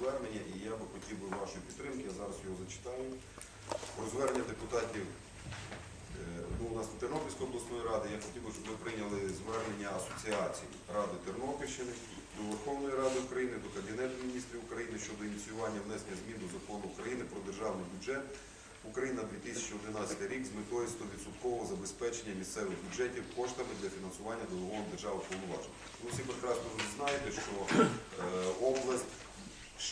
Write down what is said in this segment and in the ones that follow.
звернення, і я би хотів би вашої підтримки, я зараз його зачитаю. Про звернення депутатів е, ну, у нас Тернопільської обласної ради, я хотів би, щоб ви прийняли звернення асоціації Ради Тернопільщини до Верховної Ради України, до Кабінету міністрів України щодо ініціювання внесення змін до закону України про державний бюджет України на 2011 рік з метою 100% забезпечення місцевих бюджетів коштами для фінансування делегованих держави повноважень. Ви всі прекрасно знаєте, що е, область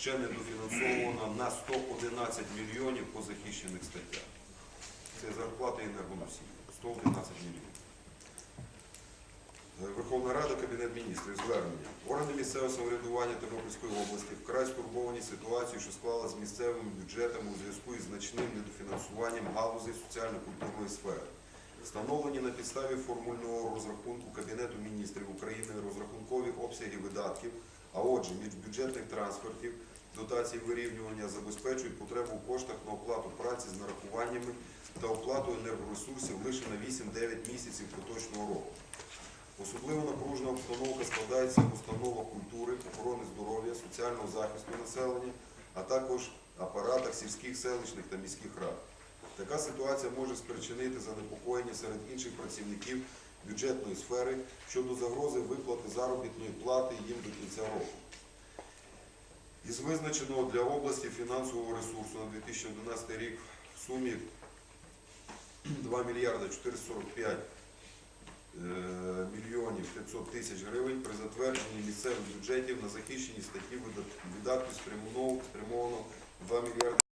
ще не дофінансована на 111 мільйонів по захищених статтях. Це зарплата енергоносії. 111 мільйонів. Е, Верховна Рада, Кабінет міністрів, звернення. Органи місцевого самоврядування Тернопільської області вкрай стурбовані ситуацією, що склала з місцевими бюджетами у зв'язку із значним недофінансуванням галузей соціально-культурної сфери. Встановлені на підставі формульного розрахунку Кабінету міністрів України розрахункові обсяги видатків, а отже, міжбюджетних трансфертів, дотацій вирівнювання забезпечують потребу у коштах на оплату праці з нарахуваннями та оплату енергоресурсів лише на 8-9 місяців поточного року. Особливо напружена обстановка складається в установах культури, охорони здоров'я, соціального захисту населення, а також апаратах сільських, селищних та міських рад. Така ситуація може спричинити занепокоєння серед інших працівників бюджетної сфери щодо загрози виплати заробітної плати їм до кінця року. Із визначеного для області фінансового ресурсу на 2011 рік в сумі 2 мільярда 445 е, мільйонів 500 тисяч гривень при затвердженні місцевих бюджетів на захищені статті видат- видатків спрямовано спрямовано 2 мільярди